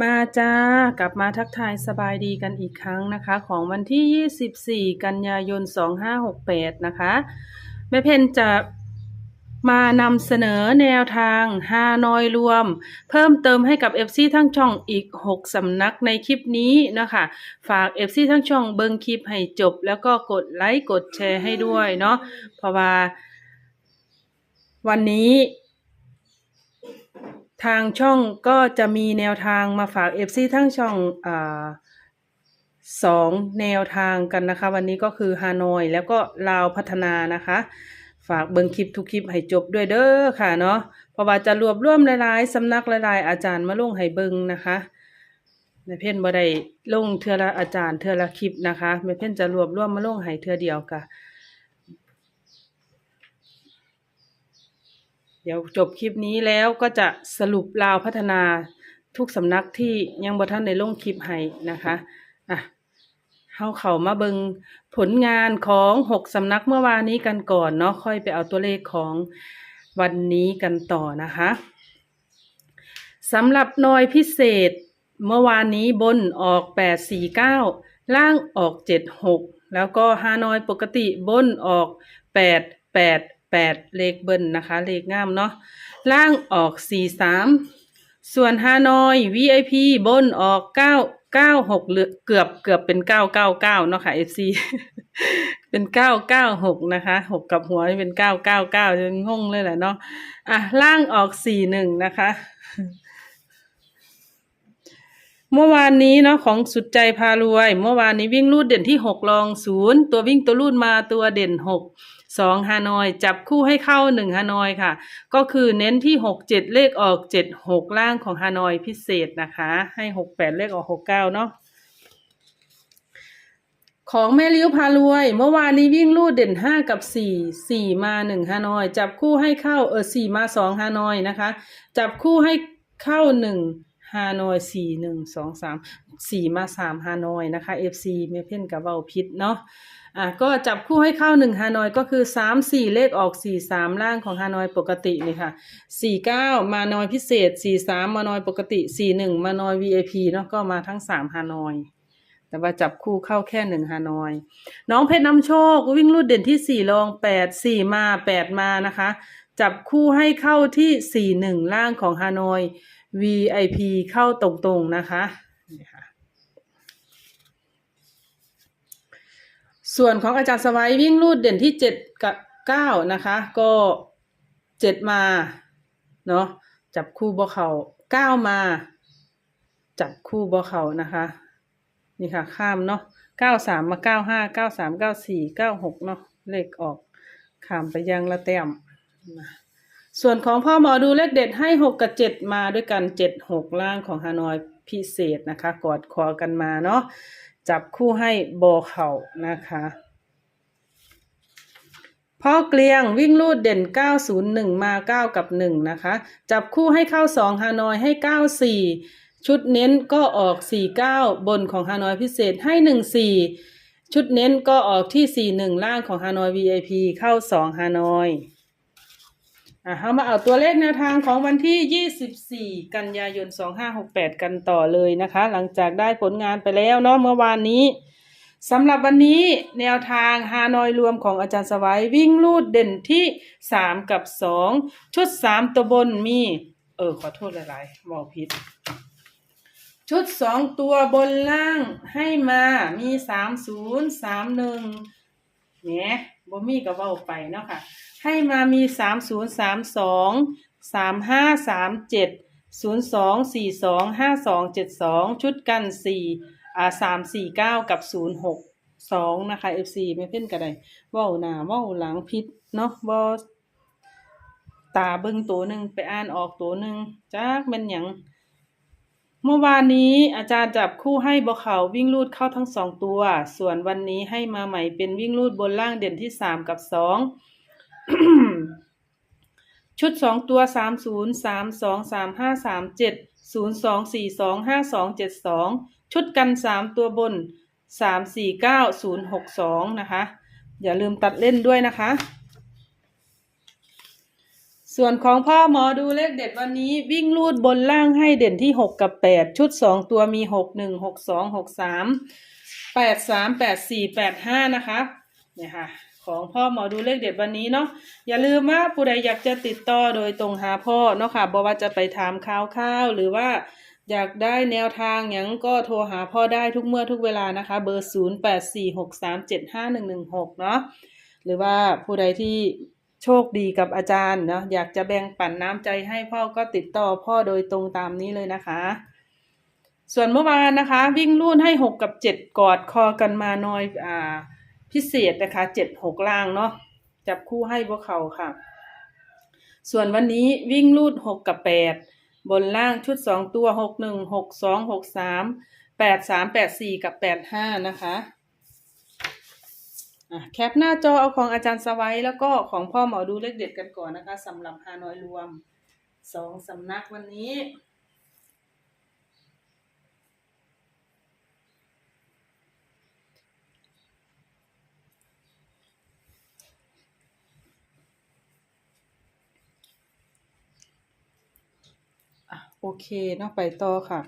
มาจ้ากลับมาทักทายสบายดีกันอีกครั้งนะคะ ของวันที่ 24 กันยายน 2568 นะคะแม่เพนจะมานำเสนอแนวทางฮานอยรวม เพิ่มเติมให้กับ FC ทั้งช่องอีก 6 สำนักในคลิปนี้นะคะ ฝาก FC ทั้งช่องเบิงคลิปให้จบ แล้วก็กดไลค์กดแชร์ให้ด้วยเนาะเพราะว่าวันนี้ ทางช่องก็จะมีแนวทางมาฝาก FC ทั้งช่องอสองแนวทางกันนะคะ วันนี้ก็คือฮานอยแล้วก็ลาวพัฒนานะคะ ฝากเบิ่งคลิปทุกคลิปให้จบด้วยเด้อค่ะเนาะเพราะว่าจะรวบรวมหลายๆสำนักหลายๆอาจารย์มาลงให้เบิ่งนะคะแม่เพ่นบ่ได้ลงเทือละอาจารย์เทือละคลิปนะคะแม่เพ่นจะรวบรวมมาลงให้เทือเดียวค่ะ ดี๋ยวจบคลิปนี้แล้วก็จะสรุปราวพัฒนาทุกสำนักที่ยังบ่ท่านในลงคลิปให้นะคะอะเฮาเข้ามาเบิงผลงานของหกสำนักเมื่อวานนี้กันก่อนเนาะค่อยไปเอาตัวเลขของวันนี้กันต่อนะคะสำหรับนอยพิเศษเมื่อวานนี้บนออกแปดสี่เก้าล่างออกเจ็ดหกแล้วก็ฮานอยปกติบนออกแปดแปด แปดเลขเบิ้ลนะคะ เลขงามเนาะล่างออกสี่สามส่วนฮานอย VIP บนออกเก้าเก้าหกเหลือเกือบเกือบเป็นเก้าเก้าเก้าเนาะค่ะ FC เป็นเก้าเก้าหกนะคะหกกับหัวเป็นเก้าเก้าเก้าจนงงเลยแหละเนาะอะล่างออกสี่หนึ่งนะคะ เมื่อวานนี้เนาะของสุดใจพารวย เมื่อวานนี้วิ่งรูดเด่นที่หกรองศูนย์ตัววิ่งตัวรูดมาตัวเด่นหก สองฮานอย จับคู่ให้เข้าหนึ่งฮานอยค่ะ ก็คือเน้นที่หกเจ็ดเลขออกเจ็ดหกล่างของฮานอยพิเศษนะคะ ให้หกแปดเลขออกหกเก้าเนาะของแม่ลิ้วพารวย เมื่อวานนี้วิ่งรูดเด่นห้ากับสี่สี่มาหนึ่งฮานอย จับคู่ให้เข้าเออสี่มาสองฮานอยนะคะ จับคู่ให้เข้าหนึ่งฮานอยสี่หนึ่งสองสามสี่มาสามฮานอยนะคะ FC เมเพ่นกับเบาพิษเนาะ อะก็จับคู่ให้เข้าหนึ่งฮานอยก็คือสามสี่เลขออกสี่สามล่างของฮานอยปกตินี่ค่ะสี่เก้ามานอยพิเศษสี่สามมานอยปกติสี่หนึ่งมานอย VIP เนาะก็มาทั้งสามฮานอย แต่ว่าจับคู่เข้าแค่หนึ่งฮานอย น้องเพชรน้ำโชควิ่งรูดเด่นที่สี่รองแปดสี่มาแปดมานะคะ จับคู่ให้เข้าที่สี่หนึ่งล่างของฮานอย VIP เข้าตรงๆนะคะนี่ค่ะ ส่วนของอาจารย์สวัยวิ่งรูดเด่นที่เจ็ดกับเก้านะคะ ก็เจ็ดมาเนาะจับคู่บ่เขาเก้ามา จับคู่บ่เขานะคะ นี่ค่ะ ข้ามเนาะเก้าสามมาเก้าห้าเก้าสามเก้าสี่เก้าหกเนาะเลขออกข้ามไปยังละแต้มนะส่วนของพ่อหมอดูเลขเด็ดให้หกกับเจ็ดมาด้วยกันเจ็ดหกล่างของฮานอยพิเศษนะคะ กอดคอกันมาเนาะ จับคู่ให้โบเข่านะคะพ่อเกลียงวิ่งลูดเด่น 901 มา 9 กับ 1 นะคะ จับคู่ให้เข้า 2 ฮานอยให้ 94 ชุดเน้นก็ออก 49 บนของฮานอยพิเศษให้ 14 ชุดเน้นก็ออกที่ 41 ล่างของฮานอย VIP เข้า 2 ฮานอย อะเรามาเอาตัวเลขแนวทางของวันที่ 24 กันยายน 2568 กันต่อเลยนะคะ หลังจากได้ผลงานไปแล้วเนาะเมื่อวานนี้สำหรับวันนี้แนวทางฮานอยรวมของอาจารย์สวัยวิ่งลูดเด่นที่สามกับสองชุดสามตัวบนมี เออ ขอโทษหลายๆบอกผิด ชุดสองตัวบนล่างให้มามีสามศูนย์สามหนึ่งเนี่ยบ่มีก็เว้าไปเนาะค่ะ ให้มามีสามศูนย์สามสองสามห้าสามเจ็ดศูนย์สองสี่สองห้าสองเจ็ดสองชุดกันสี่อ่าสามสี่เก้ากับศูนย์หกสองนะคะ FC ไม่เพ่นกันไดว้าหน้าว้าหลังพิษเนาะบ่ตาเบิ่งตัวหนึ่งไปอ่านออกตัวหนึ่งจักมันหยังเมื่อวานนี้อาจารย์จับคู่ให้บอเขาวิ่งลูดเข้าทั้งสองตัว ส่วนวันนี้ให้มาใหม่เป็นวิ่งลูดบนล่างเด่นที่สามกับสอง ชุดสองตัวสามศูนย์สามสองสามห้าสามเจ็ดศูนย์สองสี่สองห้าสองเจ็ดสองชุดกันสามตัวบนสามสี่เก้าศูนย์หกสองนะคะ อย่าลืมตัดเล่นด้วยนะคะ ส่วนของพ่อหมอดูเลขเด็ดวันนี้วิ่งลูดบนล่างให้เด่นที่หกกับแปดชุดสองตัวมีหกหนึ่งหกสองหกสามแปดสามแปดสี่แปดห้านะคะเนี่ยค่ะ ของพ่อหมอดูเลขเด็ดวันนี้เนาะอย่าลืมว่าผู้ใดอยากจะติดต่อโดยตรงหาพ่อเนาะค่ะบอกว่าจะไปถามข่าวข้าวหรือว่าอยากได้แนวทางอย่างก็โทรหาพ่อได้ทุกเมื่อทุกเวลานะคะ เบอร์ 0 8 4 6 3 7 5 1 1 6 เนาะหรือว่าผู้ใดที่โชคดีกับอาจารย์เนาะอยากจะแบ่งปันน้ำใจให้พ่อก็ติดต่อพ่อโดยตรงตามนี้เลยนะคะ ส่วนเมื่อวานนะคะ วิ่งลุ่นให้6กับ7กอดคอกันมาหน่อยอ่า พิเศษนะคะ7 6ล่างเนาะจับคู่ให้พวกเขาค่ะ ส่วนวันนี้วิ่งลูด6กับ8บนล่างชุด2ตัว6 1 6 2 6 3 8 3 8 4กับ8 5นะคะอะแคปหน้าจอเอาของอาจารย์สวัยแล้วก็ของพ่อหมอดูเลขเด็ดกันก่อนนะคะสำหรับฮานอยรวมสองสำนักวันนี้ โอเคเนาะไปต่อค่ะ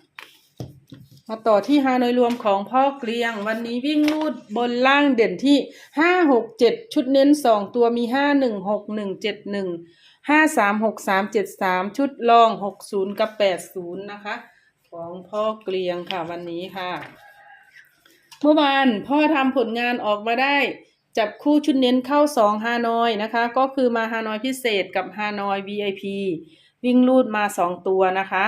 มาต่อที่ฮานอยรวมของพ่อเกลียง วันนี้วิ่งลูดบนล่างเด่นที่ห้าหกเจ็ดชุดเน้นสองตัวมีห้าหนึ่งหกหนึ่งเจ็ดหนึ่งห้าสามหกสามเจ็ดสามชุดรองหกศูนย์กับแปดศูนย์นะคะ ของพ่อเกลียงค่ะวันนี้ค่ะ เมื่อวานพ่อทำผลงานออกมาได้จับคู่ชุดเน้นเข้าสองฮานอยนะคะ ก็คือมาฮานอยพิเศษกับฮานอย VIP วิ่งลูดมาสองตัวนะคะ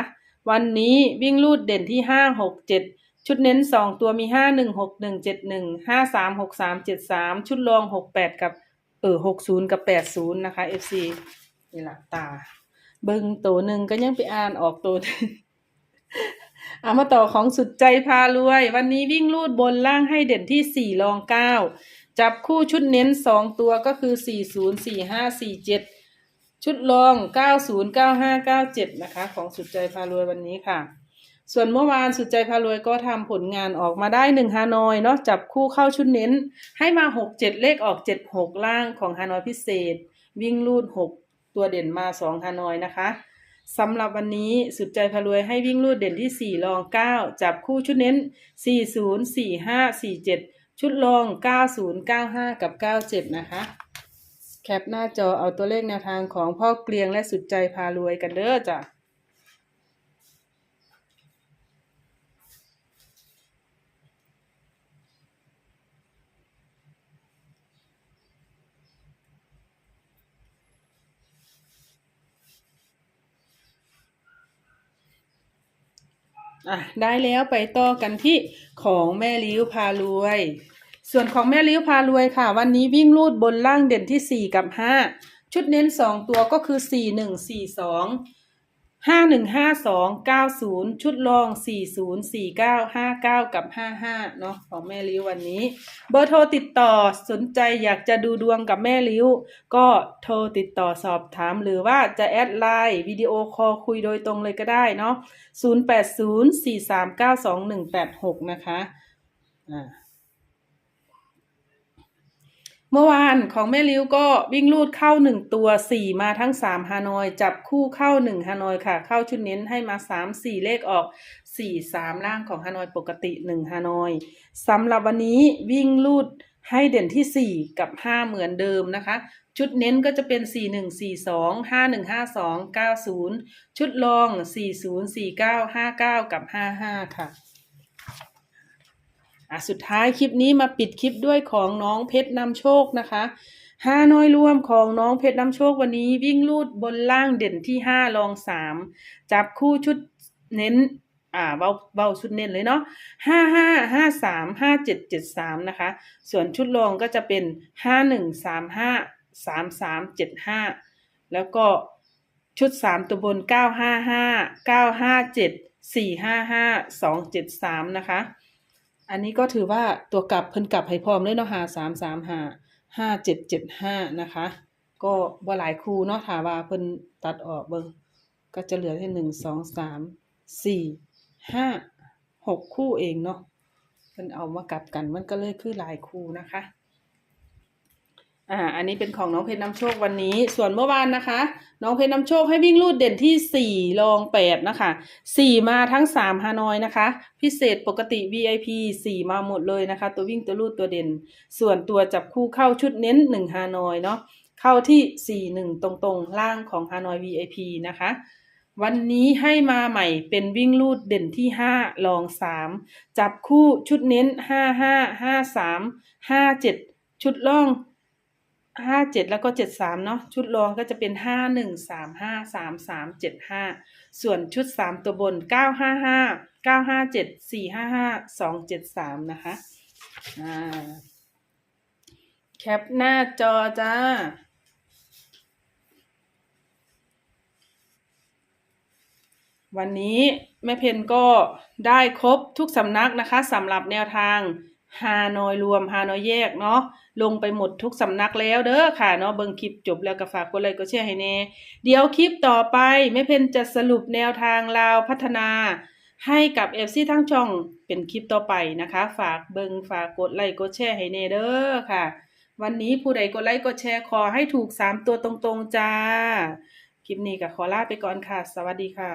วันนี้วิ่งลูดเด่นที่ห้าหกเจ็ดชุดเน้นสองตัวมีห้าหนึ่งหกหนึ่งเจ็ดหนึ่งห้าสามหกสามเจ็ดสามชุดรองหกแปดกับเออหกศูนย์กับแปดศูนย์นะคะ FC นี่ละตา เบิงตัวหนึ่งก็ยังไปอ่านออกตัวเอามาต่อของสุดใจพารวย วันนี้วิ่งลูดบนล่างให้เด่นที่สี่รองเก้าจับคู่ชุดเน้นสองตัวก็คือสี่ศูนย์สี่ห้าสี่เจ็ด ชุดรองเก้าศูนะคะ ของสุดใจพารวยวันนี้ค่ะ ส่วนเมื่อวานสุดใจพารวยก็ทำผลงานออกมาได้หนึ่งฮานอยเนาะจับคู่เข้าชุดเน้น ให้มาหกเลขออกเจ็ดหกล่างของฮานอยพิเศษ วิ่งลูดหกตัวเด่นมาสองฮานอยนะคะสำหรับวันนี้สุดใจพารวยให้วิ่งลูดเด่นที่4รอง 9 จับคู่ชุดเน้น 40 45 47 ชุดรอง 90 95 กับ 97 นะคะ แคปหน้าจอเอาตัวเลขแนวทางของพ่อเกลียงและสุดใจพารวยกันเด้อจ้ะอะได้แล้วไปต่อกันที่ของแม่ลิ้วพารวย ส่วนของแม่ลิ้วพารวยค่ะ วันนี้วิ่งลูดบนล่างเด่นที่สี่กับห้าชุดเน้นสองตัวก็คือสี่หนึ่งสี่สองห้าหนึ่งห้าสองเก้าศูนย์ชุดรองสี่ศูนย์สี่เก้าห้าเก้ากับห้าห้าเนาะของแม่ลิ้ววันนี้ เบอร์โทรติดต่อสนใจอยากจะดูดวงกับแม่ลิ้ว ก็โทรติดต่อสอบถามหรือว่าจะแอดไลน์วิดีโอคอลคุยโดยตรงเลยก็ได้เนาะ0804392186 นะคะอ่า เมื่อวานของแม่ลิ้วก็วิ่งลูดเข้าหนึ่งตัวสี่มาทั้งสามฮานอย จับคู่เข้าหนึ่งฮานอยค่ะ เข้าชุดเน้นให้มาสามสี่เลขออกสี่สามล่างของฮานอยปกติหนึ่งฮานอยสำหรับวันนี้วิ่งลูดให้เด่นที่สี่กับห้าเหมือนเดิมนะคะ ชุดเน้นก็จะเป็นสี่หนึ่งสี่สองห้าหนึ่งห้าสองเก้าศูนย์ชุดรองสี่ศูนย์สี่เก้าห้าเก้ากับห้าห้าค่ะ อะสุดท้ายคลิปนี้มาปิดคลิปด้วยของน้องเพชรนำโชคนะคะห้าน้อยรวมของน้องเพชรนำโชควันนี้วิ่งลูดบนล่างเด่นที่ห้ารองสามจับคู่ชุดเน้นอ่าเบาเบาชุดเน้นเลยเนาะห้าห้าห้าสามห้าเจ็ดเจ็ดสามนะคะ ส่วนชุดรองก็จะเป็นห้าหนึ่งสามห้าสามสามเจ็ดห้าแล้วก็ชุดสามตัวบนเก้าห้าห้าเก้าห้าเจ็ดสี่ห้าห้าสองเจ็ดสามนะคะ อันนี้ก็ถือว่าตัวกลับเพิ่นกลับให้พร้อมเลยเนาะหาสามสามหาห้าเจ็ดเจ็ดห้านะคะ ก็บ่หลายคู่เนาะถาว่าเพิ่นตัดออกเบิ่งก็จะเหลือแค่หนึ่งสองสามสี่ห้าหกคู่เองเนาะเพิ่นเอามากลับกันมันก็เลยคือหลายคู่นะคะ อ่า อันนี้เป็นของน้องเพชรน้ำโชควันนี้ ส่วนเมื่อวานนะคะ น้องเพชรน้ำโชคให้วิ่งลูดเด่นที่สี่รองแปดนะคะสี่มาทั้งสามฮานอยนะคะ พิเศษปกติ VIP สี่มาหมดเลยนะคะ ตัววิ่งตัวลูดตัวเด่น ส่วนตัวจับคู่เข้าชุดเน้นหนึ่งฮานอยเนาะเข้าที่สี่หนึ่งตรงๆ ล่างของฮานอย VIP นะคะวันนี้ให้มาใหม่เป็นวิ่งลูดเด่นที่ห้ารองสามจับคู่ชุดเน้นห้าห้าห้าสามห้าเจ็ดชุดล่อง ห้าเจ็ดแล้วก็เจ็ดสามเนาะชุดรองก็จะเป็นห้าหนึ่งสามห้าสามสามเจ็ดห้าส่วนชุดสามตัวบนเก้าห้าห้าเก้าห้าเจ็ดสี่ห้าห้าสองเจ็ดสามนะคะอ่าแคปหน้าจอจ้าวันนี้แม่เพนก็ได้ครบทุกสำนักนะคะสำหรับแนวทาง ฮานอยรวมฮานอยแยกเนาะลงไปหมดทุกสำนักแล้วเด้อค่ะเนาะเบิ่งคลิปจบแล้วก็ฝากกดไลค์กดแชร์ให้แน่เดี๋ยวคลิปต่อไปแม่เพนจะสรุปแนวทางลาวพัฒนาให้กับเอฟซีทั้งช่องเป็นคลิปต่อไปนะคะ ฝากเบิ่งฝากกดไลค์กดแชร์ให้แน่เด้อค่ะ วันนี้ผู้ใดกดไลค์กดแชร์ขอให้ถูกสามตัวตรงๆจ้า คลิปนี้ก็ขอลาไปก่อนค่ะ สวัสดีค่ะ